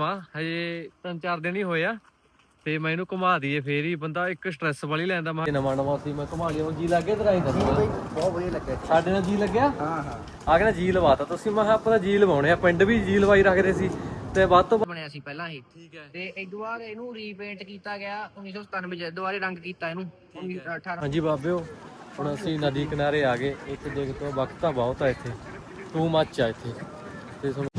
ਵਾ ਹਜੇ ਤਿੰਨ ਚਾਰ ਦਿਨ ਹੀ ਹੋਏ ਆ ਤੇ ਮੈਂ ਇਹਨੂੰ ਘੁਮਾ ਦਈਏ ਫੇਰ ਹੀ ਬੰਦਾ ਇੱਕ ਸਟ੍ਰੈਸ ਵਾਲੀ ਲੈਂਦਾ ਮੈਂ। ਨਵਾਂ ਨਵਾਂ ਸੀ ਮੈਂ ਘੁਮਾ ਲਿਆ ਜੀ ਲੱਗੇ ਤੇਰਾ ਹੀ ਦੱਸੋ ਬਹੁਤ ਵਧੀਆ ਲੱਗਿਆ ਸਾਡੇ ਨਾਲ ਜੀ ਲੱਗਿਆ? ਹਾਂ ਹਾਂ। ਆ ਕਹਿੰਦਾ ਜੀ ਲਵਾਤਾ ਤੁਸੀਂ ਮੈਂ ਕਿਹਾ ਆਪਾਂ ਤਾਂ ਜੀ ਲਵਾਉਣੇ ਆ ਪਿੰਡ ਵੀ ਜੀ ਲਵਾਈ ਰੱਖਦੇ ਸੀ ਤੇ ਵੱਧ ਤੋਂ ਬਣਿਆ ਸੀ ਪਹਿਲਾਂ ਇਹ। ਠੀਕ ਹੈ। ਤੇ ਇਦੋਂ ਬਾਅਦ ਇਹਨੂੰ ਰੀਪੇਂਟ ਕੀਤਾ ਗਿਆ 1997 ਚ ਦੁਬਾਰੇ ਰੰਗ ਕੀਤਾ ਇਹਨੂੰ 18 ਹਾਂਜੀ ਬਾਬਿਓ ਹੁਣ ਅਸੀਂ ਨਦੀ ਕਿਨਾਰੇ ਆ ਗਏ ਇੱਥੇ ਦੇਖ ਤੋਂ ਵਕਤ ਤਾਂ ਬਹੁਤ ਆ ਇੱਥੇ ਟੂ ਮੱਚ ਆ ਇੱਥੇ। ਤੇ ਤੁਹਾਨੂੰ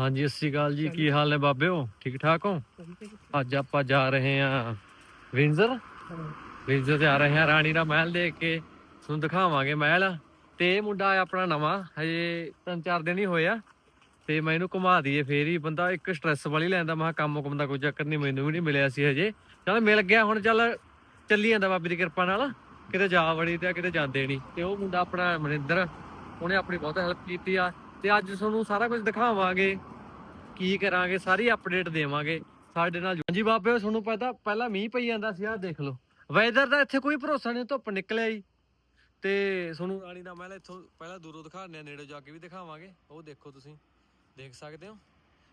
ਹਾਂਜੀ ਸਤਿ ਸ਼੍ਰੀ ਅਕਾਲ ਜੀ। ਕੀ ਹਾਲ ਨੇ ਬਾਬਿਓ? ਠੀਕ ਠਾਕ ਹੋ? ਅੱਜ ਆਪਾਂ ਜਾ ਰਹੇ ਹਾਂ ਵਿੰਜ਼ਰ। ਵਿੰਜ਼ਰ ਤੇ ਆ ਰਹੇ ਹਾਂ ਰਾਣੀ ਦਾ ਮਹਿਲ ਦੇਖ ਕੇ। ਤੁਹਾਨੂੰ ਦਿਖਾਵਾਂਗੇ ਮਹਿਲ। ਤੇ ਇਹ ਮੁੰਡਾ ਆ ਆਪਣਾ ਨਵਾਂ ਹਜੇ ਤਿੰਨ ਚਾਰ ਦਿਨ ਹੀ ਹੋਏ ਆ। ਤੇ ਮੈਂ ਇਹਨੂੰ ਘੁਮਾ ਦਈਏ ਫੇਰ ਹੀ। ਬੰਦਾ ਇੱਕ ਸਟ੍ਰੈਸ ਵਾਲੀ ਲੈਂਦਾ। ਮੈਂ ਕਿਹਾ ਕੰਮ ਕੁਮ ਦਾ ਕੋਈ ਚੱਕਰ ਨਹੀਂ ਮੈਨੂੰ ਵੀ ਨਹੀਂ ਮਿਲਿਆ ਸੀ ਹਜੇ। ਚੱਲ ਮਿਲ ਗਿਆ ਹੁਣ ਚੱਲ ਚੱਲੀ ਜਾਂਦਾ ਬਾਬੇ ਦੀ ਕਿਰਪਾ ਨਾਲ। ਕਿਤੇ ਜਾ ਵੜੀ ਤੇ ਕਿਤੇ ਜਾਂਦੇ ਨਹੀਂ। ਤੇ ਉਹ ਮੁੰਡਾ ਆਪਣਾ ਮਨਿੰਦਰ ਉਹਨੇ ਆਪਣੀ ਬਹੁਤ ਹੈਲਪ ਕੀਤੀ ਆ। ਤੇ ਅੱਜ ਤੁਹਾਨੂੰ ਸਾਰਾ ਕੁਝ ਦਿਖਾਵਾਂਗੇ। ਕੀ ਕਰਾਂਗੇ, ਸਾਰੀ ਅਪਡੇਟ ਦੇਵਾਂਗੇ ਸਾਡੇ ਨਾਲ। ਹਾਂਜੀ ਬਾਬੇ, ਤੁਹਾਨੂੰ ਪਤਾ, ਪਹਿਲਾਂ ਮੀਂਹ ਪਈ ਜਾਂਦਾ ਸੀ, ਆਹ ਦੇਖ ਲਓ। ਵੈਦਰ ਦਾ ਇੱਥੇ ਕੋਈ ਭਰੋਸਾ ਨਹੀਂ, ਧੁੱਪ ਨਿਕਲਿਆ ਹੀ। ਤੇ ਤੁਹਾਨੂੰ ਰਾਣੀ ਦਾ ਮਹਿਲ ਇੱਥੋਂ ਪਹਿਲਾਂ ਦੂਰੋਂ ਦਿਖਾਉਂਦੇ ਆ, ਨੇੜੇ ਜਾ ਕੇ ਵੀ ਦਿਖਾਵਾਂਗੇ। ਉਹ ਦੇਖੋ ਤੁਸੀਂ, ਦੇਖ ਸਕਦੇ ਹੋ।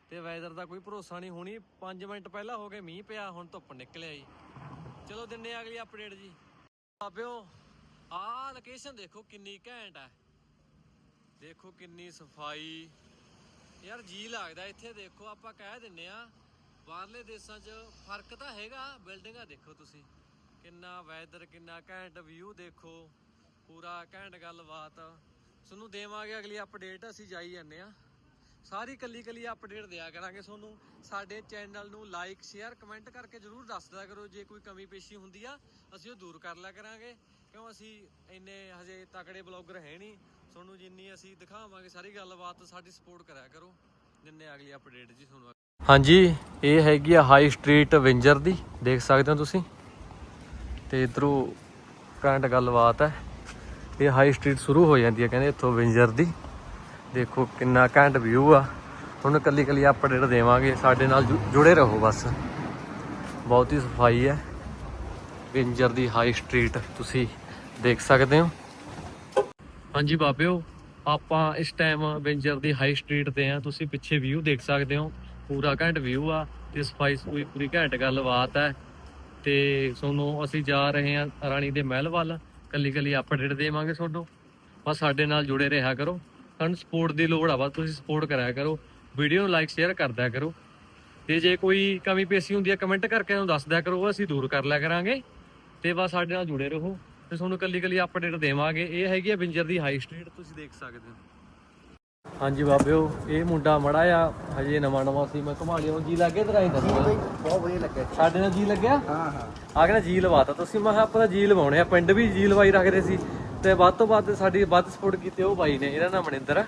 ਤੇ ਵੈਦਰ ਦਾ ਕੋਈ ਭਰੋਸਾ ਨਹੀਂ, ਹੁਣੀ 5 ਮਿੰਟ ਪਹਿਲਾਂ ਹੋ ਗਏ, ਮੀਂਹ ਪਿਆ, ਹੁਣ ਧੁੱਪ ਨਿਕਲਿਆ ਜੀ ਚਲੋ ਦਿੰਨੇ ਅਗਲੀ ਅਪਡੇਟ ਜੀ। ਬਾਬਿਓ, ਆਹ ਲੋਕੇਸ਼ਨ ਦੇਖੋ, ਕਿੰਨੀ ਘੈਂਟ ਹੈ। ਦੇਖੋ ਕਿੰਨੀ ਸਫ਼ਾਈ। ਯਾਰ ਜੀ ਲੱਗਦਾ ਇੱਥੇ ਦੇਖੋ, ਆਪਾਂ ਕਹਿ ਦਿੰਨੇ ਆ, ਬਾਹਰਲੇ ਦੇਸ਼ਾਂ 'ਚ ਫ਼ਰਕ ਤਾਂ ਹੈਗਾ, ਬਿਲਡਿੰਗਾਂ ਦੇਖੋ ਤੁਸੀਂ। ਕਿੰਨਾ ਵੈਦਰ ਕਿੰਨਾ ਘੈਂਟ ਵਿਊ ਦੇਖੋ, ਪੂਰਾ ਘੈਂਟ ਗੱਲਬਾਤ। ਤੁਹਾਨੂੰ ਦੇਵਾਂਗੇ ਅਗਲੀ ਅਪਡੇਟ ਅਸੀਂ ਜਾਈ ਜਾਂਦੇ ਆ। ਸਾਰੀ ਕੱਲੀ ਕੱਲੀ ਅਪਡੇਟ ਦਿਆ ਕਰਾਂਗੇ ਤੁਹਾਨੂੰ। ਸਾਡੇ ਚੈਨਲ ਨੂੰ ਲਾਈਕ ਸ਼ੇਅਰ ਕਮੈਂਟ ਕਰਕੇ ਜਰੂਰ ਦੱਸ ਦਿਆ ਕਰੋ, ਜੇ ਕੋਈ ਕਮੀ ਪੇਸ਼ੀ ਹੁੰਦੀ ਆ, ਅਸੀਂ ਉਹ ਦੂਰ ਕਰ ਲਿਆ ਕਰਾਂਗੇ। ਕਿਉਂ ਅਸੀਂ ਇੰਨੇ ਹਜੇ ਤਕੜੇ ਬਲੌਗਰ ਹੈ ਨਹੀਂ? ਤੁਹਾਨੂੰ ਜਿੰਨੀ ਅਸੀਂ ਦਿਖਾਵਾਂਗੇ ਸਾਰੀ ਗੱਲਬਾਤ ਸਾਡੀ ਸਪੋਰਟ ਕਰਿਆ ਕਰੋ। ਜਿੰਨੇ ਅਗਲੀ ਅਪਡੇਟ ਜੀ ਤੁਹਾਨੂੰ ਹਾਂਜੀ, ਇਹ ਹੈਗੀ ਆ ਹਾਈ ਸਟਰੀਟ ਵਿੰਜਰ ਦੀ, ਦੇਖ ਸਕਦੇ ਹੋ ਤੁਸੀਂ? ਤੇ ਇਧਰੋਂ ਕਰੰਟ ਗੱਲਬਾਤ ਹੈ। ਇਹ ਹਾਈ ਸਟਰੀਟ ਸ਼ੁਰੂ ਹੋ ਜਾਂਦੀ ਹੈ, ਕਹਿੰਦੇ ਇੱਥੋਂ ਵਿੰਜਰ ਦੀ। ਦੇਖੋ ਕਿੰਨਾ ਘੈਂਟ ਵਿਊ ਆ। ਹੁਣ ਕੱਲੀ ਕੱਲੀ ਅਪਡੇਟ ਦੇਵਾਂਗੇ, ਸਾਡੇ ਨਾਲ ਜੁੜੇ ਰਹੋ ਬਸ। ਬਹੁਤ ਹੀ ਸਫ਼ਾਈ ਹੈ। ਵਿੰਜਰ ਦੀ ਹਾਈ ਸਟਰੀਟ ਤੁਸੀਂ ਦੇਖ ਸਕਦੇ ਹੋ। ਹਾਂਜੀ ਬਾਬਿਓ, ਆਪਾਂ ਇਸ ਟਾਈਮ ਵਿੰਜਰ ਦੀ ਹਾਈ ਸਟਰੀਟ ਤੇ ਆ ਤੁਸੀਂ ਪਿੱਛੇ ਵਿਊ ਦੇਖ ਸਕਦੇ ਹੋ। ਪੂਰਾ ਘੈਂਟ ਵਿਊ ਆ। ਤੇ ਸਫ਼ਾਈ ਸਫੂਈ ਪੂਰੀ ਘੈਂਟ ਗੱਲਬਾਤ ਹੈ ਤੇ ਤੁਹਾਨੂੰ ਅਸੀਂ ਜਾ ਰਹੇ ਹਾਂ ਰਾਣੀ ਦੇ ਮਹਿਲ ਵੱਲ। ਕੱਲੀ ਕੱਲੀ ਅਪਡੇਟ ਦੇਵਾਂਗੇ ਤੁਹਾਨੂੰ ਬਸ ਸਾਡੇ ਨਾਲ ਜੁੜੇ ਰਿਹਾ ਕਰੋ। ਸਾਨੂੰ ਸਪੋਰਟ ਦੀ ਲੋੜ ਆ, ਬਸ ਤੁਸੀਂ ਸਪੋਰਟ ਕਰਿਆ ਕਰੋ। ਵੀਡੀਓ ਨੂੰ ਲਾਈਕ ਸ਼ੇਅਰ ਕਰਦਿਆ ਕਰੋ। ਤੇ ਜੇ ਕੋਈ ਕਮੀ ਪੇਸ਼ੀ ਹੁੰਦੀ ਹੈ ਕਮੈਂਟ ਕਰਕੇ ਸਾਨੂੰ ਦੱਸ ਦਿਆ ਕਰੋ। ਅਸੀਂ ਦੂਰ ਕਰ ਲਿਆ ਕਰਾਂਗੇ। ਤੇ ਬਸ ਸਾਡੇ ਨਾਲ ਜੁੜੇ ਰਹੋ। ਤੇ ਤੁਹਾਨੂੰ ਕੱਲੀ ਕੱਲੀ ਅਪਡੇਟ ਦੇਵਾਂਗੇ। ਇਹ ਹੈਗੀ ਹੈ ਬਿੰਜਰ ਦੀ ਹਾਈ ਸਟਰੀਟ ਤੁਸੀਂ ਦੇਖ ਸਕਦੇ ਹੋ। ਹਾਂਜੀ ਬਾਬਿਓ ਇਹ ਮੁੰਡਾ ਮੜਾ ਆ ਹਜੇ ਨਵਾਂ ਨਵਾਂ ਸੀ ਮੈਂ ਘੁਮਾ ਲਿਆ ਜੀ ਲੱਗੇ ਤੇਰਾ ਹੀ ਦੱਸੋ ਬਹੁਤ ਵਧੀਆ ਲੱਗਿਆ ਸਾਡੇ ਨਾਲ ਜੀ ਲੱਗਿਆ? ਹਾਂ ਹਾਂ। ਆ ਕਹਿੰਦਾ ਜੀ ਲਵਾਤਾ ਤੁਸੀਂ ਮੈਂ ਕਿਹਾ ਆਪਾਂ ਤਾਂ ਜੀ ਲਵਾਉਣੇ ਆ ਪਿੰਡ ਵੀ ਜੀ ਲਵਾਈ ਰੱਖਦੇ ਸੀ। ਤੇ ਵੱਧ ਤੋਂ ਵੱਧ ਸਾਡੀ ਵੱਧ ਸਪੋਰਟ ਕੀਤੀ ਉਹ ਬਾਈ ਨੇ ਇਹਦਾ ਨਾਮ ਮਨਿੰਦਰ ਆ।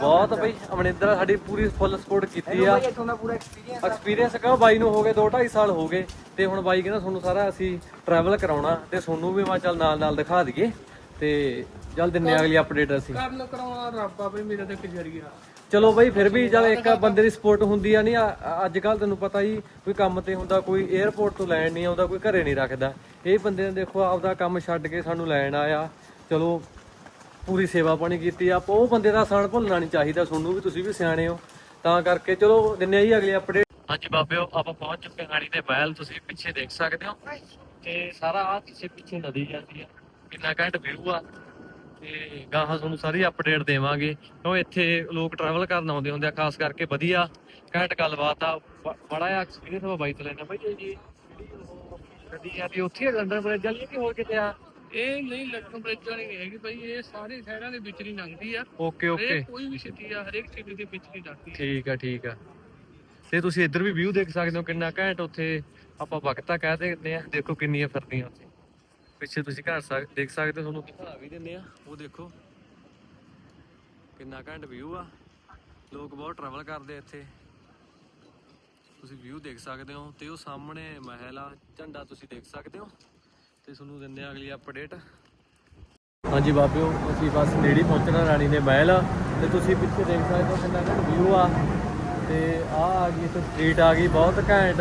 ਬਹੁਤ ਬਈ ਮਨਿੰਦਰ ਸਾਡੀ ਪੂਰੀ ਫੁੱਲ ਸਪੋਰਟ ਕੀਤੀ ਆ। ਇੱਥੋਂ ਦਾ ਪੂਰਾ ਐਕਸਪੀਰੀਅੰਸ ਐਕਸਪੀਰੀਅੰਸ ਕਹੋ ਬਾਈ ਨੂੰ ਹੋ ਗਏ 2 2.5 ਸਾਲ ਹੋ ਗਏ ਤੇ ਹੁਣ ਬਾਈ ਕਹਿੰਦਾ ਤੁਹਾਨੂੰ ਸਾਰਾ ਅਸੀਂ ਟਰੈਵਲ ਕਰਾਉਣਾ ਤੇ ਤੁਹਾਨੂੰ ਵੀ ਮੈਂ ਚੱਲ ਨਾਲ ਨਾਲ ਦਿਖਾ ਦਈਏ ਤੇ ਜਲ ਦਿੰਨੇ ਅਗਲੀ ਅਪਡੇਟ ਅਸੀਂ। ਕਰਨ ਕਰਾਉਣਾ ਰੱਬ ਆਪੇ ਮੇਰਾ ਤੇ ਕਜਰੀਆ ਚਲੋ ਬਈ ਫਿਰ ਵੀ ਜਦ ਇੱਕ ਬੰਦੇ ਦੀ ਸਪੋਰਟ ਹੁੰਦੀ ਆ ਨਹੀਂ ਅੱਜ ਕੱਲ ਤੈਨੂੰ ਪਤਾ ਹੀ ਕੋਈ ਕੰਮ ਤੇ ਹੁੰਦਾ ਕੋਈ 에ਅਰਪੋਰਟ ਤੋਂ ਲੈਣ ਨਹੀਂ ਆਉਂਦਾ ਕੋਈ ਘਰੇ ਨਹੀਂ ਰੱਖਦਾ। ਇਹ ਬੰਦੇ ਨੇ ਦੇਖੋ ਆਪਦਾ ਕੰਮ ਛੱਡ ਕੇ ਸਾਨੂੰ ਲੈਣ ਆਇਆ। ਚਲੋ ਪੂਰੀ ਸੇਵਾ ਪਾਣੀ ਕੀਤੀ ਆ ਉਹ ਬੰਦੇ ਦਾ ਸਾਨ ਭੁੱਲਣਾ ਨਹੀਂ ਚਾਹੀਦਾ ਤੁਹਾਨੂੰ ਵੀ, ਤੁਸੀਂ ਵੀ ਸਿਆਣੇ ਹੋ। ਤਾਂ ਕਰਕੇ ਚਲੋ, ਦਿੰਨੇ ਆ ਜੀ ਅਗਲੀ ਅਪਡੇਟ ਹਾਂਜੀ ਬਾਬਿਓ ਆਪਾਂ ਪਹੁੰਚ ਚੁੱਕੇ ਹਾਂ ਦੇ ਮਹਿਲ, ਤੁਸੀਂ ਪਿੱਛੇ ਦੇਖ ਸਕਦੇ ਹੋ। ਤੇ ਸਾਰਾ ਆ ਪਿੱਛੇ ਪਿੱਛੇ ਨਦੀ ਜਾਂਦੀ ਆ, ਕਿੰਨਾ ਘੈਂਟ ਵਿਊ ਆ। ਤੇ ਗਾਹਾਂ ਤੁਹਾਨੂੰ ਸਾਰੀ ਅਪਡੇਟ ਦੇਵਾਂਗੇ। ਕਿਉਂ ਇੱਥੇ ਲੋਕ ਟਰੈਵਲ ਕਰਨ ਆਉਂਦੇ ਹੁੰਦੇ ਆ, ਖਾਸ ਕਰਕੇ ਵਧੀਆ ਘੈਂਟ ਗੱਲਬਾਤ ਆ। ਬੜਾ ਐਕਸਪੀਰੀਅੰਸ ਵਾ ਬਾਈਕ ਲੈਣਾ। ਬਾਈ ਜੀ, ਜਿਹੜੀ ਉਹ ਆ, ਵੀ ਉੱਥੇ ਲੰਡਨ ਬ੍ਰਿਜ ਵਾਲੀ ਕਿ ਹੋਰ ਕਿਤੇ ਆ? ਇਹ ਨਹੀਂ ਬ੍ਰਿਜ ਵਾਲੀ ਨਹੀਂ ਹੈਗੀ ਭਾਈ ਇਹ ਸਾਰੇ ਸ਼ਹਿਰਾਂ ਦੇ ਵਿੱਚ ਨਹੀਂ ਲੰਘਦੀ ਆ। Okay okay. ਹਰੇਕ ਕੋਈ ਵੀ ਸਿੱਧੀ ਆ ਹਰੇਕ ਸਿਟੀ ਦੇ ਵਿੱਚ ਨਹੀਂ ਜਾਂਦੀ ਠੀਕ ਆ ਠੀਕ ਆ। ਤੇ ਤੁਸੀਂ ਇੱਧਰ ਵੀ ਵਿਊ ਦੇਖ ਸਕਦੇ ਹੋ ਕਿੰਨਾ ਘੈਂਟ ਉੱਥੇ ਆਪਾਂ ਵਕਤਾ ਕਹਿ ਦਿੰਦੇ ਆ ਦੇਖੋ ਕਿੰਨੀਆਂ ਫਿਰਦੀਆਂ ਉੱਥੇ। ਪਿੱਛੇ ਤੁਸੀਂ ਘਰ ਸਕ ਦੇਖ ਸਕਦੇ ਹੋ ਤੁਹਾਨੂੰ ਦਿਖਾ ਵੀ ਦਿੰਦੇ ਆ। ਉਹ ਦੇਖੋ ਕਿੰਨਾ ਘੈਂਟ ਵਿਊ ਆ। ਲੋਕ ਬਹੁਤ ਟਰੈਵਲ ਕਰਦੇ ਆ ਇੱਥੇ। ਤੁਸੀਂ ਵਿਊ ਦੇਖ ਸਕਦੇ ਹੋ ਤੇ ਉਹ ਸਾਹਮਣੇ ਮਹਿਲ ਆ ਝੰਡਾ ਤੁਸੀਂ ਦੇਖ ਸਕਦੇ ਹੋ। ਤੇ ਤੁਹਾਨੂੰ ਦਿੰਦੇ ਆ ਅਗਲੀ ਅਪਡੇਟ ਹਾਂਜੀ ਬਾਬਿਓ, ਅਸੀਂ ਬਸ ਨੇੜੇ ਪਹੁੰਚਣਾ, ਰਾਣੀ ਦੇ ਮਹਿਲ। ਤੇ ਤੁਸੀਂ ਪਿੱਛੇ ਦੇਖ ਸਕਦੇ ਹੋ ਕਿੰਨਾ ਘੈਂਟ ਵਿਊ ਆ। ਤੇ ਆ ਆ ਗਈ ਇੱਥੇ ਸਟਰੀਟ ਆ ਗਈ, ਬਹੁਤ ਘੈਂਟ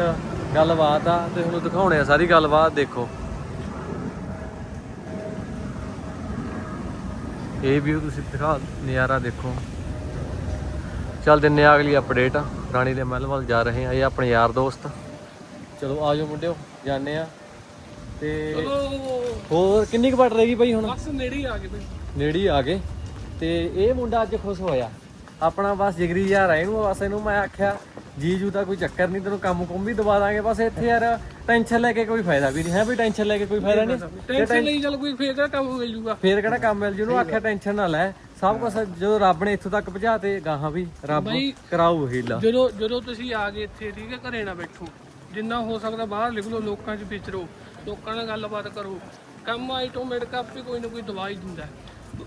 ਗੱਲਬਾਤ ਆ। ਤੇ ਤੁਹਾਨੂੰ ਦਿਖਾਉਣੇ ਆ ਸਾਰੀ ਗੱਲਬਾਤ, ਦੇਖੋ। ਇਹ ਵੀ ਤੁਸੀਂ ਦਿਖਾ, ਨਜ਼ਾਰਾ ਦੇਖੋ। ਚੱਲ ਦਿੰਨੇ ਆ ਅਗਲੀ ਅਪਡੇਟ ਰਾਣੀ ਦੇ ਮਹਿਲ ਵੱਲ ਜਾ ਰਹੇ ਆ ਇਹ ਆਪਣੇ ਯਾਰ ਦੋਸਤ। ਚਲੋ ਆਜੋ ਮੁੰਡਿਓ ਜਾਣੇ ਆ ਤੇ ਹੋਰ ਕਿੰਨੀ ਕੁ ਵੱਟ ਰਹੇਗੀ ਭਾਈ ਹੁਣ? ਬਸ ਨੇੜੇ ਹੀ ਆ ਗਏ ਬਈ। ਨੇੜੇ ਹੀ ਆ ਗਏ। ਤੇ ਇਹ ਮੁੰਡਾ ਅੱਜ ਖੁਸ਼ ਹੋਇਆ। ਆਪਣਾ ਬਸ ਜਿਗਰੀ ਯਾਰ ਆ ਇਹਨੂੰ ਬਸ ਇਹਨੂੰ ਮੈਂ ਆਖਿਆ ਜੀਜੂ ਦਾ ਕੋਈ ਚੱਕਰ ਨਹੀਂ ਤੈਨੂੰ ਕੰਮ ਕੁੰਮ ਵੀ ਦਵਾ ਦਾਂਗੇ। ਬਸ ਇੱਥੇ ਯਾਰ ਟੈਨਸ਼ਨ ਲੈ ਕੇ ਕੋਈ ਫਾਇਦਾ ਵੀ ਨਹੀਂ। ਹੈ ਵੀ ਟੈਨਸ਼ਨ ਲੈ ਕੇ ਕੋਈ ਫਾਇਦਾ ਨਹੀਂ? ਟੈਨਸ਼ਨ ਲਈ ਚੱਲ ਕੋਈ ਫੇਰ ਕਿਹੜਾ ਕੰਮ ਮਿਲ ਜੂਗਾ? ਫੇਰ ਕਿਹੜਾ ਕੰਮ ਮਿਲ ਜੂ? ਉਹਨੂੰ ਆਖਿਆ ਟੈਨਸ਼ਨ ਨਾ ਲੈ। ਸਭ ਕੁਝ ਜਦੋਂ ਰੱਬ ਨੇ ਇੱਥੋਂ ਤੱਕ ਪਹੁੰਚਾ ਤੇ ਗਾਹਾਂ ਵੀ ਰੱਬ ਕਰਾਊ ਹੀਲਾ ਜਦੋਂ ਜਦੋਂ ਤੁਸੀਂ ਆ ਗਏ ਇੱਥੇ ਠੀਕ ਹੈ ਘਰੇ ਨਾ ਬੈਠੋ। ਜਿੰਨਾ ਹੋ ਸਕਦਾ ਬਾਹਰ ਨਿਕਲੋ ਲੋਕਾਂ 'ਚ ਵਿਚਰੋ। ਲੋਕਾਂ ਨਾਲ ਗੱਲਬਾਤ ਕਰੋ। ਕੰਮ ਆਟੋਮੈਟਿਕ ਆਪੇ ਕੋਈ ਨਾ ਕੋਈ ਦਵਾਈ ਦਿੰਦਾ ਹੈ।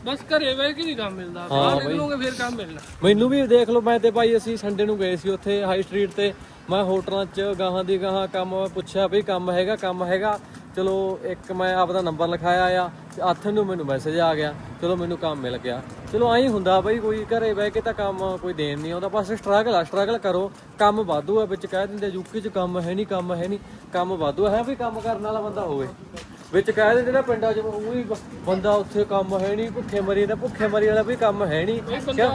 ਬਸ ਘਰੇ ਬਹਿ ਕੇ ਨਹੀਂ ਕੰਮ ਮਿਲਦਾ। ਬਾਹਰ ਨਿਕਲੋਗੇ ਫਿਰ ਕੰਮ ਮਿਲਣਾ। ਮੈਨੂੰ ਵੀ ਦੇਖ ਲਓ ਮੈਂ ਤੇ ਭਾਈ ਅਸੀਂ ਸੰਡੇ ਨੂੰ ਗਏ ਸੀ ਉੱਥੇ ਹਾਈ ਸਟਰੀਟ ਤੇ। ਮੈਂ ਹੋਟਲਾਂ 'ਚ ਗਾਹਾਂ ਦੀ ਗਾਹਾਂ ਕੰਮ ਪੁੱਛਿਆ ਵੀ ਕੰਮ ਹੈਗਾ ਕੰਮ ਹੈਗਾ। ਚਲੋ ਇੱਕ ਮੈਂ ਆਪਦਾ ਨੰਬਰ ਲਿਖਾਇਆ ਆ ਤੇ ਹੱਥ ਨੂੰ ਮੈਨੂੰ ਮੈਸੇਜ ਆ ਗਿਆ। ਚਲੋ ਮੈਨੂੰ ਕੰਮ ਮਿਲ ਗਿਆ। ਚਲੋ ਐਂ ਹੁੰਦਾ ਬਈ ਕੋਈ ਘਰੇ ਬਹਿ ਕੇ ਤਾਂ ਕੰਮ ਕੋਈ ਦੇਣ ਨਹੀਂ ਆਉਂਦਾ। ਬਸ ਸਟਰਗਲ ਆ ਸਟਰਗਲ ਕਰੋ। ਕੰਮ ਵਾਧੂ ਆ, ਵਿੱਚ ਕਹਿ ਦਿੰਦੇ ਯੂਕੇ 'ਚ ਕੰਮ ਹੈ ਨਹੀਂ, ਕੰਮ ਹੈ ਨਹੀਂ। ਕੰਮ ਵਾਧੂ ਹੈ ਵੀ ਕੰਮ ਕਰਨ ਵਾਲਾ ਬੰਦਾ ਹੋਵੇ। ਵਿੱਚ ਕਹਿ ਦਿੰਦੇ ਨਾ ਪਿੰਡਾਂ 'ਚ ਉਹੀ ਬ- ਬੰਦਾ ਉੱਥੇ ਕੰਮ ਹੈ ਨਹੀਂ ਭੁੱਖੇ ਮਰੀ ਦਾ ਭੁੱਖੇ ਮਰੀ ਵਾਲਾ ਵੀ ਕੰਮ ਹੈ ਨਹੀਂ। ਬੰਦਾ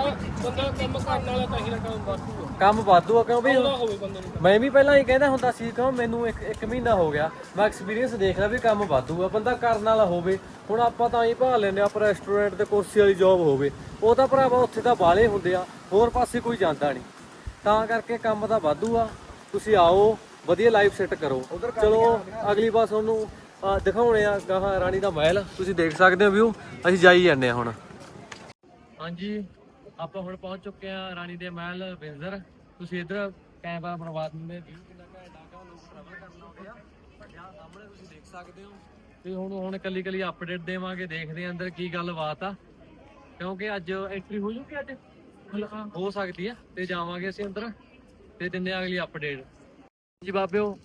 ਬੰਦਾ ਕੰਮ ਕਰਨ ਵਾਲਾ ਤਾਂ ਹੀ ਨਾ ਕੰਮ ਵਾਧੂ ਆ। ਕੰਮ ਵਾਧੂ ਆ ਕਿਉਂ ਵੀ ਹੋਵੇ ਬੰਦੇ ਨੂੰ ਮੈਂ ਵੀ ਪਹਿਲਾਂ ਹੀ ਕਹਿੰਦਾ ਹੁੰਦਾ ਸੀ ਕਿਉਂ ਮੈਨੂੰ ਇੱਕ ਇੱਕ ਮਹੀਨਾ ਹੋ ਗਿਆ ਮੈਂ ਐਕਸਪੀਰੀਅੰਸ ਦੇਖ ਲਿਆ ਵੀ ਕੰਮ ਵਾਧੂ ਆ ਬੰਦਾ ਕਰਨ ਵਾਲਾ ਹੋਵੇ। ਹੁਣ ਆਪਾਂ ਤਾਂ ਹੀ ਭਾਲ ਲੈਂਦੇ ਆ ਆਪਾਂ ਰੈਸਟੋਰੈਂਟ ਤੇ ਕੁਰਸੀ ਵਾਲੀ ਜੌਬ ਹੋਵੇ ਉਹ ਤਾਂ ਭਰਾਵਾ ਉੱਥੇ ਤਾਂ ਬਾਲੇ ਹੁੰਦੇ ਆ ਹੋਰ ਪਾਸੇ ਕੋਈ ਜਾਂਦਾ ਨਹੀਂ। ਤਾਂ ਕਰਕੇ ਕੰਮ ਤਾਂ ਵਾਧੂ ਆ ਤੁਸੀਂ ਆਓ ਵਧੀਆ ਲਾਈਫ ਸੈੱਟ ਕਰੋ। ਚਲੋ ਅਗਲੀ ਵਾਰ ਤੁਹਾਨੂੰ ਅਹ, ਦਿਖਾਉਣੇ ਆ ਗਾਹਾਂ ਰਾਣੀ ਦਾ ਮਹਿਲ। ਤੁਸੀਂ ਦੇਖ ਸਕਦੇ ਹੋ ਵਿਊ ਅਸੀਂ ਜਾਈ ਜਾਂਦੇ ਆ ਹੁਣ। ਹਾਂਜੀ ਆਪਾਂ ਹੁਣ ਪਹੁੰਚ ਚੁੱਕੇ ਆ ਰਾਣੀ ਦੇ ਮਹਿਲ ਵਿੰਜ਼ਰ। ਤੁਸੀਂ ਇਧਰ ਕੈਮਰਾ ਬਣਵਾ ਦਿੰਦੇ ਵੀਊ ਕਿੰਨਾ ਘੈਂਟ ਆ ਲੋਕ ਟਰੈਵਲ ਕਰਨ ਆਉਂਦੇ ਆ। ਆ ਸਾਹਮਣੇ ਤੁਸੀਂ ਦੇਖ ਸਕਦੇ ਹੋ। ਤੇ ਹੁਣ ਹੁਣ ਕੱਲੀ ਕੱਲੀ ਅਪਡੇਟ ਦੇਵਾਂਗੇ ਦੇਖਦੇ ਆ ਅੰਦਰ ਕੀ ਗੱਲਬਾਤ ਆ। ਕਿਉਂਕਿ ਅੱਜ ਐਂਟਰੀ ਹੋ ਜੂਗੀ ਅੱਜ। ਹੋ। ਸਕਦੀ ਆ ਤੇ ਜਾਵਾਂਗੇ ਅਸੀਂ ਅੰਦਰ। ਤੇ ਦਿੰਦੇ ਆ ਅਗਲੀ ਅਪਡੇਟ ਜੀ ਬਾਬਿਓ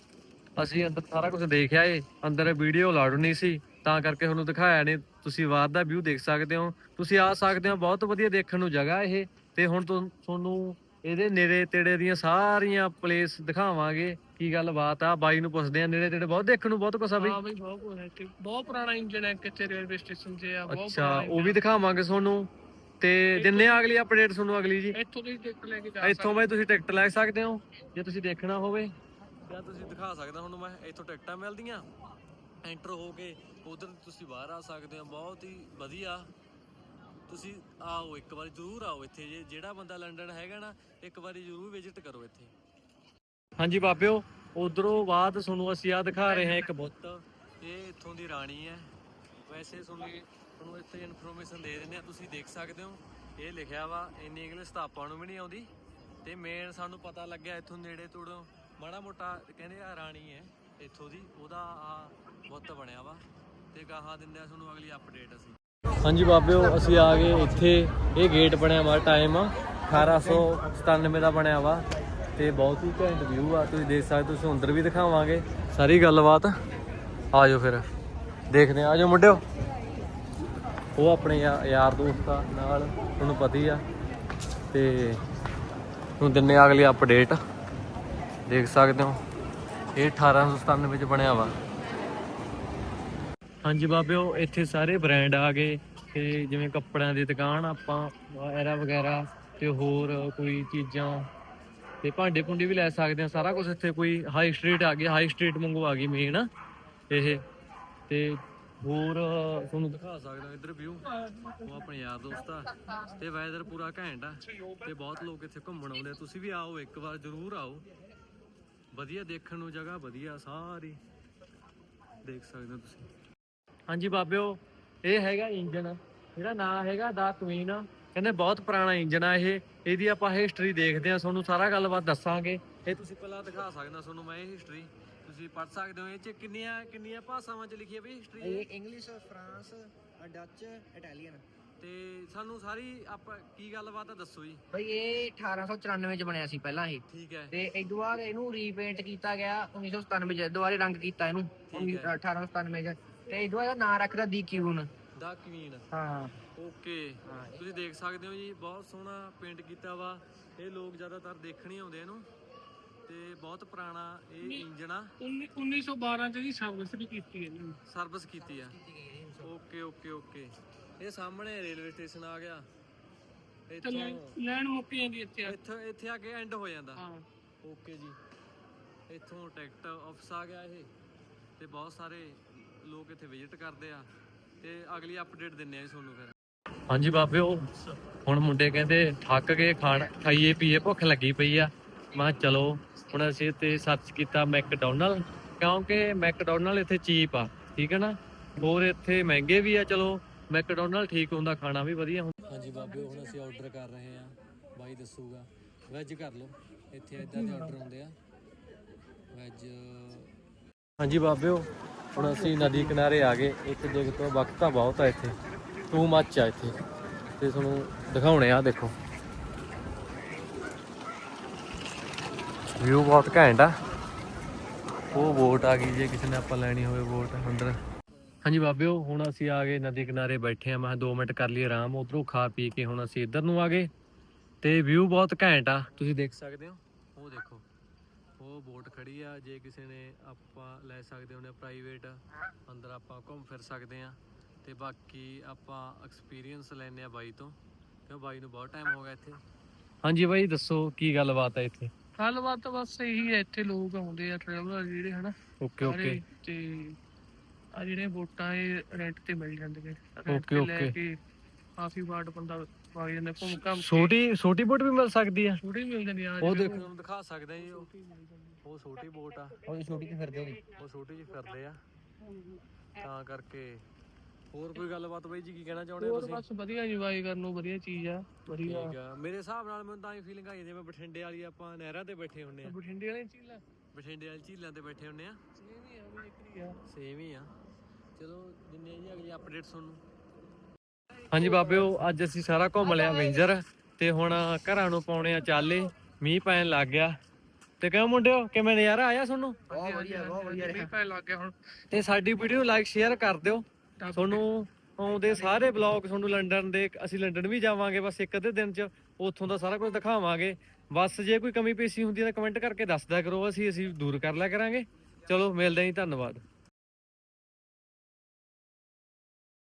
ਅਸੀਂ ਅੰਦਰ ਸਾਰਾ ਕੁਝ ਦੇਖਿਆ ਏ ਅੰਦਰ ਵੀਡੀਓ ਨਹੀਂ ਸੀ ਤਾਂ ਕਰਕੇ ਤੁਹਾਨੂੰ ਦਿਖਾਇਆ ਨਹੀਂ ਤੁਸੀਂ ਬਾਹਰ ਦਾ ਵਿਊ ਦੇਖ ਸਕਦੇ ਹੋ। ਤੁਸੀਂ ਆ ਸਕਦੇ ਹੋ ਬਹੁਤ ਵਧੀਆ ਦੇਖਣ ਨੂੰ ਜਗ੍ਹਾ ਇਹ। ਤੇ ਹੁਣ ਤੁਹਾ- ਤੁਹਾਨੂੰ ਇਹਦੇ ਨੇੜੇ ਤੇੜੇ ਦੀਆਂ ਸਾਰੀਆਂ ਪਲੇਸ ਦਿਖਾਵਾਂਗੇ ਕੀ ਗੱਲ ਬਾਤ ਆ। ਬਾਈ ਨੂੰ ਪੁੱਛਦੇ ਆ ਨੇੜੇ ਤੇੜੇ ਬਹੁਤ ਦੇਖਣ ਨੂੰ ਬਹੁਤ ਆ ਬਈ। ਹਾਂ ਬਈ ਬਹੁਤ ਕੁਝ ਹੈ। ਬਹੁਤ ਪੁਰਾਣਾ ਇੰਜਨ ਹੈ ਕਿੱਥੇ ਰੇਲਵੇ ਸਟੇਸ਼ਨ 'ਚ ਆ ਬਹੁਤ ਅੱਛਾ ਪੁਰਾਣਾ ਉਹ ਵੀ ਦਿਖਾਵਾਂਗੇ ਤੁਹਾਨੂੰ। ਤੇ ਦਿੰਨੇ ਆ ਅਗਲੀ ਅਪਡੇਟ ਤੁਹਾਨੂੰ ਅਗਲੀ ਜੀ। ਇੱਥੋਂ ਦੀ ਟਿਕਟ ਲੈ ਕੇ ਜਾ ਇੱਥੋਂ ਬਈ ਤੁਸੀਂ ਟਿਕਟ ਲੈ ਸਕਦੇ ਹੋ। ਜੇ ਤੁਸੀਂ ਦੇਖਣਾ ਹੋਵੇ। ਜਾਂ ਤੁਸੀਂ ਦਿਖਾ ਸਕਦਾ ਤੁਹਾਨੂੰ ਮੈਂ ਇੱਥੋਂ ਟਿਕਟਾਂ ਮਿਲਦੀਆਂ। ਐਂਟਰ ਹੋ ਕੇ ਉਧਰ ਤੁਸੀਂ ਬਾਹਰ ਆ ਸਕਦੇ ਹੋ, ਬਹੁਤ ਹੀ ਵਧੀਆ। ਤੁਸੀਂ ਆਓ ਇੱਕ ਵਾਰੀ, ਜ਼ਰੂਰ ਆਓ ਇੱਥੇ, ਜੇ ਜਿਹੜਾ ਬੰਦਾ ਲੰਡਨ ਹੈਗਾ ਨਾ, ਇੱਕ ਵਾਰੀ ਜ਼ਰੂਰ ਵਿਜ਼ਿਟ ਕਰੋ ਇੱਥੇ। ਹਾਂਜੀ ਬਾਬਿਓ ਉਧਰੋਂ ਬਾਅਦ ਤੁਹਾਨੂੰ ਅਸੀਂ ਆ ਦਿਖਾ ਰਹੇ ਹਾਂ ਇੱਕ ਬੁੱਤ। ਇਹ ਇੱਥੋਂ ਦੀ ਰਾਣੀ ਹੈ। ਵੈਸੇ ਤੁਹਾਨੂੰ ਤੁਹਾਨੂੰ ਇੱਥੇ ਇਨਫੋਰਮੇਸ਼ਨ ਦੇ ਦਿੰਦੇ ਆ ਤੁਸੀਂ ਦੇਖ ਸਕਦੇ ਹੋ। ਇਹ ਲਿਖਿਆ ਵਾ, ਇੰਨੀ ਇੰਗਲਿਸ਼ ਤਾਂ ਆਪਾਂ ਨੂੰ ਵੀ ਨਹੀਂ ਆਉਂਦੀ। ਤੇ ਮੇਨ ਸਾਨੂੰ ਪਤਾ ਲੱਗਿਆ ਇੱਥੋਂ ਨੇੜੇ ਤੋੜੋਂ ਮਾੜਾ ਮੋਟਾ ਕਹਿੰਦੇ ਆ ਰਾਣੀ ਹੈ ਇੱਥੋਂ ਦੀ, ਉਹਦਾ ਆ ਬੁੱਤ ਬਣਿਆ ਵਾ ਤੇ ਗਾਹਾਂ ਦਿੰਦੇ ਆ ਤੁਹਾਨੂੰ ਅਗਲੀ ਅਪਡੇਟ ਅਸੀਂ। ਹਾਂਜੀ ਬਾਬਿਓ, ਅਸੀਂ ਆ ਗਏ ਇੱਥੇ। ਇਹ ਗੇਟ ਬਣਿਆ ਵਾ ਟਾਈਮ 1897 ਦਾ ਬਣਿਆ ਵਾ ਤੇ ਬਹੁਤ ਹੀ ਘੈਂਟ ਵਿਊ ਆ। ਤੁਸੀਂ ਦੇਖ ਸਕਦੇ ਹੋ, ਤੁਸੀਂ ਅੰਦਰ ਵੀ ਦਿਖਾਵਾਂਗੇ। ਸਾਰੀ ਗੱਲਬਾਤ। ਆਜੋ ਫਿਰ। ਦੇਖਦੇ ਆ। ਆਜੋ ਮੁੰਡਿਓ। ਉਹ ਆਪਣੇ ਯਾ- ਯਾਰ ਦੋਸਤ ਆ ਨਾਲ, ਤੁਹਾਨੂੰ ਪਤਾ ਹੀ ਆ। ਤੇ ਹੁਣ ਦਿੰਨੇ ਅਗਲੀ ਅਪਡੇਟ ਦੇਖ ਸਕਦੇ ਹੋ, ਇਹ 1897 ਵਿੱਚ ਬਣਿਆ ਵਾ। ਹਾਂਜੀ ਬਾਬਿਓ, ਇੱਥੇ ਸਾਰੇ ਬ੍ਰਾਂਡ ਆ ਗਏ ਤੇ ਜਿਵੇਂ ਕੱਪੜਿਆਂ ਦੀ ਦੁਕਾਨ, ਆਪਾਂ ਐਰਾ ਵਗੈਰਾ ਤੇ ਹੋਰ ਕੋਈ ਚੀਜ਼ਾਂ ਤੇ ਭਾਂਡੇ ਭੁੰਡੇ ਵੀ ਲੈ ਸਕਦੇ ਆ ਸਾਰਾ ਕੁਝ ਇੱਥੇ ਕੋਈ ਹਾਈ ਸਟਰੀਟ ਆ ਗਈ ਹਾਈ ਸਟਰੀਟ ਵਾਂਗੂ ਆ ਗਈ ਮੇਨ ਇਹ। ਤੇ ਹੋਰ ਤੁਹਾਨੂੰ ਦਿਖਾ ਸਕਦਾ ਇੱਧਰ ਵਿਊ ਉਹ ਆਪਣੇ ਯਾਰ ਦੋਸਤ ਆ। ਤੇ ਵੈਦਰ ਪੂਰਾ ਘੈਂਟ ਆ ਤੇ ਬਹੁਤ ਲੋਕ ਇੱਥੇ ਘੁੰਮਣ ਆਉਂਦੇ ਤੁਸੀਂ ਵੀ ਆਓ, ਇੱਕ ਵਾਰ ਜ਼ਰੂਰ ਆਓ। ਵਧੀਆ ਦੇਖਣ ਨੂੰ ਜਗ੍ਹਾ ਵਧੀਆ ਸਾਰੀ ਦੇਖ ਸਕਦੇ ਹੋ ਤੁਸੀਂ। ਹਾਂਜੀ ਬਾਬਿਓ ਇਹ ਹੈਗਾ ਇੰਜਨ ਜਿਹੜਾ ਨਾਂ ਹੈਗਾ ਦਾ ਕੁਈਨ ਕਹਿੰਦੇ ਬਹੁਤ ਪੁਰਾਣਾ ਇੰਜਨ ਆ ਇਹ। ਇਹਦੀ ਆਪਾਂ ਹਿਸਟਰੀ ਦੇਖਦੇ ਆ ਤੁਹਾਨੂੰ ਸਾਰਾ ਗੱਲਬਾਤ ਦੱਸਾਂਗੇ। ਇਹ ਤੁਸੀਂ ਪਹਿਲਾਂ ਦਿਖਾ ਸਕਦਾ ਤੁਹਾਨੂੰ ਮੈਂ ਇਹ ਹਿਸਟਰੀ ਤੁਸੀਂ ਪੜ੍ਹ ਸਕਦੇ ਹੋ ਇਹ ਚ ਕਿੰਨੀਆਂ ਕਿੰਨੀਆਂ ਭਾਸ਼ਾਵਾਂ ਚ ਲਿਖੀ ਹੈ ਬਈ ਹਿਸਟਰੀ ਇਹ? ਇੰਗਲਿਸ਼ ਫਰਾਂਸ ਡੱਚ ਇਟਾਲੀਅਨ ਤੇ ਸਾਨੂੰ ਸਾਰੀ ਆਪਾਂ ਕੀ ਗੱਲਬਾਤ ਆ ਦੱਸੋ ਜੀ। ਬਈ ਇਹ 1894 ਚ ਬਣਿਆ ਸੀ ਪਹਿਲਾਂ ਇਹ। ਠੀਕ ਹੈ। ਤੇ ਇਸ ਤੋਂ ਬਾਅਦ ਇਹਨੂੰ ਰੀਪੇਂਟ ਕੀਤਾ ਗਿਆ 1997 ਚ ਦੁਬਾਰੇ ਰੰਗ ਕੀਤਾ ਇਹਨੂੰ ਠੀਕ ਹੈ। 1897 ਚ। ਤੇ ਇਸ ਤੋਂ ਬਾਅਦ ਨਾਂ ਰੱਖਦਾ ਦੀ ਕਿਊਨ। ਦਾ ਕੁਈਨ ਹਾਂ। ਓਕੇ। ਹਾਂ। ਤੁਸੀਂ ਦੇਖ ਸਕਦੇ ਹੋ ਜੀ ਬਹੁਤ ਸੋਹਣਾ ਪੇਂਟ ਕੀਤਾ ਵਾ। ਇਹ ਲੋਕ ਜ਼ਿਆਦਾਤਰ ਦੇਖਣ ਹੀ ਆਉਂਦੇ ਇਹਨੂੰ। ਤੇ ਬਹੁਤ ਪੁਰਾਣਾ ਇਹ ਇੰਜਨ ਆ। 1912 ਚ ਜੀ ਸਰਵਿਸ ਵੀ ਕੀਤੀ ਹੈ ਜੀ ਸਰਵਿਸ ਕੀਤੀ ਆ ਓਕੇ ਓਕੇ ਓਕੇ। ਇਹ ਸਾਹਮਣੇ ਰੇਲਵੇ ਸਟੇਸ਼ਨ ਆ ਗਿਆ। ਇੱਥੋਂ ਲੈਣ ਮੁੱਕ ਜਾਂਦੀ ਇੱਥੇ ਆ। ਕੇ। ਇੱਥੇ ਇੱਥੇ ਆ ਕੇ ਐਂਡ ਹੋ ਜਾਂਦਾ। ਹਾਂ। ਓਕੇ ਜੀ। ਇੱਥੋਂ ਟਿਕਟ ਆਫਿਸ ਆ ਗਿਆ ਇਹ। ਤੇ ਬਹੁਤ ਸਾਰੇ ਲੋਕ ਇੱਥੇ ਵਿਜ਼ਿਟ ਕਰਦੇ ਆ। ਤੇ ਅਗਲੀ ਅਪਡੇਟ ਦਿੰਨੇ ਆ ਜੀ ਤੁਹਾਨੂੰ ਫਿਰ। ਹਾਂਜੀ ਬਾਬਿਓ ਹੁਣ ਮੁੰਡੇ ਕਹਿੰਦੇ ਥੱਕ ਗਏ ਖਾਣ ਖਾਈਏ ਪੀਏ ਭੁੱਖ ਲੱਗੀ ਪਈ ਆ। ਮੈਂ ਕਿਹਾ ਚਲੋ ਹੁਣ ਅਸੀਂ ਤੇ ਸਰਚ ਕੀਤਾ ਮੈਕਡੋਨਲ ਕਿਉਂਕਿ ਮੈਕਡੋਨਲ ਇੱਥੇ ਚੀਪ ਆ ਠੀਕ ਹੈ ਨਾ? ਹੋਰ ਇੱਥੇ ਮਹਿੰਗੇ ਵੀ ਆ ਚਲੋ। ਮੈਕਡੋਨਲ ਠੀਕ ਹੁੰਦਾ ਖਾਣਾ ਵੀ ਵਧੀਆ ਹੁੰਦਾ। ਹਾਂਜੀ ਬਾਬਿਓ ਹੁਣ ਅਸੀਂ ਆਰਡਰ ਕਰ ਰਹੇ ਆ ਬਾਈ ਦੱਸੂਗਾ। ਵੈਜ ਕਰ ਲਓ। ਇੱਥੇ ਇਦਾਂ ਦੇ ਆਰਡਰ ਹੁੰਦੇ ਆ। ਵੈਜ ਹਾਂਜੀ ਬਾਬਿਓ ਹੁਣ ਅਸੀਂ ਨਦੀ ਕਿਨਾਰੇ ਆ ਗਏ। ਇੱਕ ਜਗ੍ਹਾ ਤੋਂ ਵਕਤ ਤਾਂ ਬਹੁਤ ਆ ਇੱਥੇ। ਟੂ ਮੱਚ ਆ ਇੱਥੇ। ਤੇ ਤੁਹਾਨੂੰ ਦਿਖਾਉਣੇ ਆ ਦੇਖੋ। ਵਿਊ ਬਹੁਤ ਘੈਂਟ ਆ। ਉਹ ਬੋਟ ਆ ਗਈ ਜੇ ਕਿਸੇ ਨੇ ਆਪਾਂ ਲੈਣੀ ਹੋਵੇ ਬੋਟ ਅੰਦਰ। ਹਾਂਜੀ ਬਾਬਿਓ ਹੁਣ ਅਸੀਂ ਆ ਗਏ ਨਦੀ ਕਿਨਾਰੇ ਬੈਠੇ ਆ ਮੈਂ 2 ਮਿੰਟ ਕਰ ਲਈ ਆਰਾਮ ਉਧਰੋਂ ਖਾ ਪੀ ਕੇ ਹੁਣ ਅਸੀਂ ਇੱਧਰ ਨੂੰ ਆ ਗਏ। ਤੇ ਵਿਊ ਬਹੁਤ ਘੈਂਟ ਆ। ਤੁਸੀਂ ਦੇਖ ਸਕਦੇ ਹੋ? ਉਹ ਦੇਖੋ ਉਹ ਬੋਟ ਖੜੀ ਆ। ਜੇ ਕਿਸੇ ਨੇ ਆਪਾਂ ਲੈ ਸਕਦੇ ਹੋਨੇ ਪ੍ਰਾਈਵੇਟ ਅੰਦਰ ਆਪਾਂ ਘੁੰਮ ਫਿਰ ਸਕਦੇ ਆ ਤੇ ਬਾਕੀ ਆਪਾਂ ਐਕਸਪੀਰੀਅੰਸ ਲੈਣੇ ਆ ਬਾਈ ਤੋਂ। ਕਿਉਂ ਬਾਈ ਨੂੰ ਬਹੁਤ ਟਾਈਮ ਹੋ ਗਿਆ ਇੱਥੇ। ਹਾਂਜੀ ਬਾਈ ਦੱਸੋ ਕੀ ਗੱਲਬਾਤ ਹੈ ਇੱਥੇ? ਗੱਲਬਾਤ ਬਸ ਇਹੀ ਹੈ ਇੱਥੇ ਲੋਕ ਆਉਂਦੇ ਆ ਟਰੈਵਲਰ ਜਿਹੜੇ ਹਨਾ। ਓਕੇ ਓਕੇ ਤੇ ਆ ਜਿਹੜੇ ਵੋਟਾਂ ਇਹ ਰੈਂਟ ਤੇ ਮਿਲ ਜਾਂਦੇ ਨੇ। Okay, okay. ਕੇ ਕਾਫੀ ਵਾਰਡ ਬੰਦਾ ਪਾ ਜਾਂਦਾ ਘੁੰਮ ਘੰਮ ਕੇ। ਛੋਟੀ ਛੋਟੀ ਬੋਟ ਵੀ ਮਿਲ ਸਕਦੀ ਆ। ਛੋਟੀ ਮਿਲ ਜਾਂਦੀ ਆ ਉਹ ਦੇਖੋ। ਤੁਹਾਨੂੰ ਦਿਖਾ ਸਕਦੇ ਜੀ ਉਹ। ਉਹ ਛੋਟੀ ਬੋਟ ਆ। ਉਹ ਛੋਟੀ ਜਿਹੀ ਫਿਰਦੇ ਹੋਣੀ ਉਹ ਛੋਟੀ ਜਿਹੀ ਫਿਰਦੇ ਆ। ਤਾਂ ਕਰਕੇ ਹੋਰ ਕੋਈ ਗੱਲਬਾਤ ਬਾਈ ਜੀ ਕੀ ਕਹਿਣਾ ਚਾਹੁੰਦੇ ਹੋ ਹੋਰ ਤੁਸੀਂ? ਬਸ ਵਧੀਆ ਇੰਜੋਏ ਕਰਨ ਨੂੰ ਵਧੀਆ ਚੀਜ਼ ਆ ਵਧੀਆ। ਠੀਕ ਆ। ਮੇਰੇ ਹਿਸਾਬ ਨਾਲ ਮੈਨੂੰ ਤਾਂ ਇਹ ਫੀਲਿੰਗ ਆਈ ਜਿਵੇਂ ਬਠਿੰਡੇ ਵਾਲੀ ਆਪਾਂ ਨਹਿਰਾਂ ਤੇ ਬੈਠੇ ਹੁੰਨੇ ਆ। ਬਠਿੰਡੇ ਵਾਲੇ ਚੀਲਾ ਬਠਿੰਡੇ ਵਾਲੀ ਝੀਲਾਂ ਤੇ ਬੈਠੇ ਹੁੰਨੇ ਆ। ਸੇਮ ਹੀ ਆ ਵੀ ਇੱਕ ਹੀ ਆ। ਸੇਮ ਹੀ ਆ। ਚਲੋ ਜਿੰਨੇ ਜੀ ਅਗਲੀ ਅਪਡੇਟ ਤੁਹਾਨੂੰ। ਹਾਂਜੀ ਬਾਬਿਓ ਅੱਜ ਅਸੀਂ ਸਾਰਾ ਘੁੰਮ ਲਿਆ ਵਿੰਜਰ ਤੇ ਹੁਣ ਘਰਾਂ ਨੂੰ ਪਾਉਣੇ ਆ ਚਾਲੇ। ਮੀਂਹ ਪੈਣ ਲੱਗ ਗਿਆ। ਤੇ ਕਿਉਂ ਮੁੰਡਿਓ ਕਿਵੇਂ ਨਜ਼ਾਰਾ ਆਇਆ ਤੁਹਾਨੂੰ? ਬਹੁਤ ਵਧੀਆ ਬਹੁਤ ਵਧੀਆ ਮੀਂਹ ਪੈਣ ਲੱਗ ਗਿਆ ਹੁਣ। ਤੇ ਸਾਡੀ ਵੀਡੀਓ ਲਾਈਕ ਸ਼ੇਅਰ ਕਰ ਦਿਓ। ਤੁਹਾਨੂੰ ਆਉਂਦੇ ਸਾਰੇ ਬਲੌਗ ਤੁਹਾਨੂੰ ਲੰਡਨ ਦੇ ਅਸੀਂ ਲੰਡਨ ਵੀ ਜਾਵਾਂਗੇ ਬਸ ਇੱਕ ਅੱਧੇ ਦਿਨ ਚ ਉੱਥੋਂ ਦਾ ਸਾਰਾ ਕੁਝ ਦਿਖਾਵਾਂਗੇ। ਬਸ ਜੇ ਕੋਈ ਕਮੀ ਪੇਸ਼ੀ ਹੁੰਦੀ ਹੈ ਤਾਂ ਕਮੈਂਟ ਕਰਕੇ ਦੱਸ ਦਿਆ ਕਰੋ ਅਸੀਂ ਅਸੀਂ ਦੂਰ ਕਰ ਲਿਆ ਕਰਾਂਗੇ। ਚਲੋ ਮਿਲਦੇ ਹਾਂ ਜੀ ਧੰਨਵਾਦ।